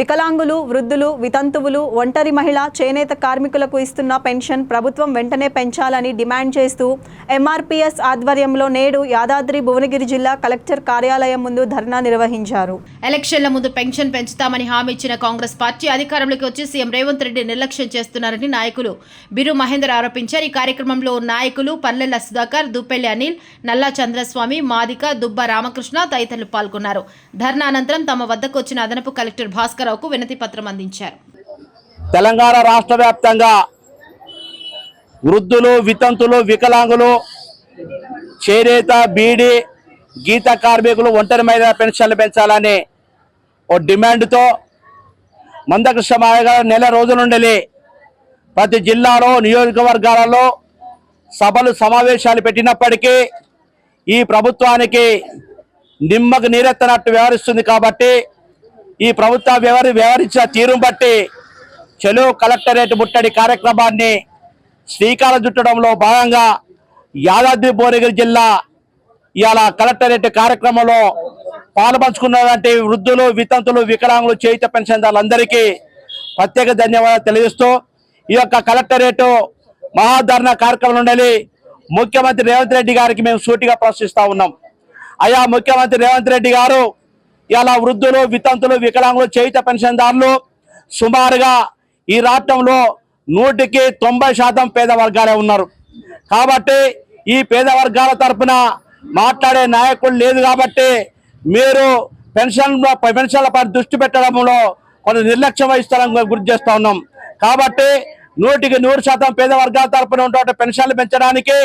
వికలాంగులు వృద్ధులు వితంతువులు ఒంటరి మహిళ చేనేత కార్మికులకు ఇస్తున్న పెన్షన్ ప్రభుత్వం వెంటనే పెంచాలని డిమాండ్ చేస్తూ ఎంఆర్పీఎస్ ఆధ్వర్యంలో నేడు యాదాద్రి భువనగిరి జిల్లా కలెక్టర్ కార్యాలయం ముందు ధర్నా నిర్వహించారు. ఎలక్షన్ల ముందు పెన్షన్ పెంచుతామని హామీ ఇచ్చిన కాంగ్రెస్ పార్టీ అధికారంలోకి వచ్చి సీఎం రేవంత్ రెడ్డి నిర్లక్ష్యం చేస్తున్నారని నాయకులు బిరు మహేందర్ ఆరోపించారు. ఈ కార్యక్రమంలో నాయకులు పల్లెల సుధాకర్ దుప్పెల్లి అనిల్ నల్లా చంద్రస్వామి మాదిక దుబ్బ రామకృష్ణ తదితరులు పాల్గొన్నారు. ధర్నా అనంతరం తమ వద్దకు వచ్చిన అదనపు కలెక్టర్ భాస్కర్ భాస్కరరావుకు వినతి పత్రం అందించారు. తెలంగాణ రాష్ట్ర వ్యాప్తంగా వృద్ధులు వితంతులు వికలాంగులు చేనేత బీడీ గీత కార్మికులు ఒంటరి మీద పెన్షన్లు పెంచాలని ఓ డిమాండ్తో మందకృష్ణ మాయ గారు నెల రోజుల నుండి ప్రతి జిల్లాలో నియోజకవర్గాలలో సభలు సమావేశాలు పెట్టినప్పటికీ ఈ ప్రభుత్వానికి నిమ్మకు నీరెత్తనట్టు వ్యవహరిస్తుంది కాబట్టి ఈ ప్రభుత్వ వ్యవహరి వ్యవహరించిన తీరును బట్టి చెలో కలెక్టరేట్ ముట్టడి కార్యక్రమాన్ని శ్రీకారం చుట్టడంలో భాగంగా యాదాద్రి భువనగిరి జిల్లా ఇవాళ కలెక్టరేట్ కార్యక్రమంలో పాల్పంచుకున్నటువంటి వృద్ధులు వితంతులు వికలాంగులు చేయిత పెన్షన్దారులందరికీ ప్రత్యేక ధన్యవాదాలు తెలియజేస్తూ ఈ యొక్క కలెక్టరేట్ మహాధరణ కార్యక్రమం నుండి ముఖ్యమంత్రి రేవంత్ రెడ్డి గారికి మేము సూటిగా ప్రశ్నిస్తూ ఉన్నాం. అయా ముఖ్యమంత్రి రేవంత్ రెడ్డి గారు ఇలా వృద్ధులు వితంతులు వికలాంగులు చేయిత పెన్షన్దారులు సుమారుగా ఈ రాష్ట్రంలో నూటికి తొంభై శాతం పేద వర్గాలే ఉన్నారు. కాబట్టి ఈ పేద వర్గాల తరపున మాట్లాడే నాయకులు లేదు కాబట్టి మీరు పెన్షన్ పెన్షన్లపై దృష్టి పెట్టడంలో కొంత నిర్లక్ష్యం వహిస్తారని గుర్తు చేస్తూ ఉన్నాం. కాబట్టి నూటికి నూరు శాతం పేద వర్గాల తరపున ఉన్నటువంటి పెన్షన్లు పెంచడానికి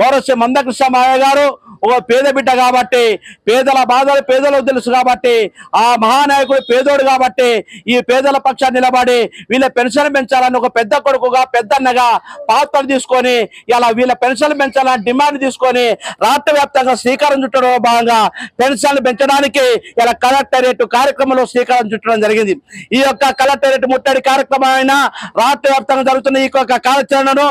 గౌరవ శ్రీ మందకృష్ణ మాయ గారు ఒక పేద బిడ్డ కాబట్టి పేదల బాధలు పేదలకు తెలుసు కాబట్టి ఆ మహానాయకుడు పేదోడు కాబట్టి ఈ పేదల పక్షాన్ని నిలబడి వీళ్ళ పెన్షన్ పెంచాలని ఒక పెద్ద కొడుకుగా పెద్దన్నగా పాత్ర తీసుకొని ఇలా వీళ్ళ పెన్షన్ పెంచాలని డిమాండ్ తీసుకొని రాష్ట్ర వ్యాప్తంగా శ్రీకారం చుట్టడంలో భాగంగా పెన్షన్లు పెంచడానికి ఇలా కలెక్టరేట్ కార్యక్రమంలో శ్రీకారం చుట్టడం జరిగింది. ఈ యొక్క కలెక్టరేట్ ముట్టడి కార్యక్రమం అయినా రాష్ట్ర వ్యాప్తంగా జరుగుతున్న ఈ యొక్క కార్యాచరణను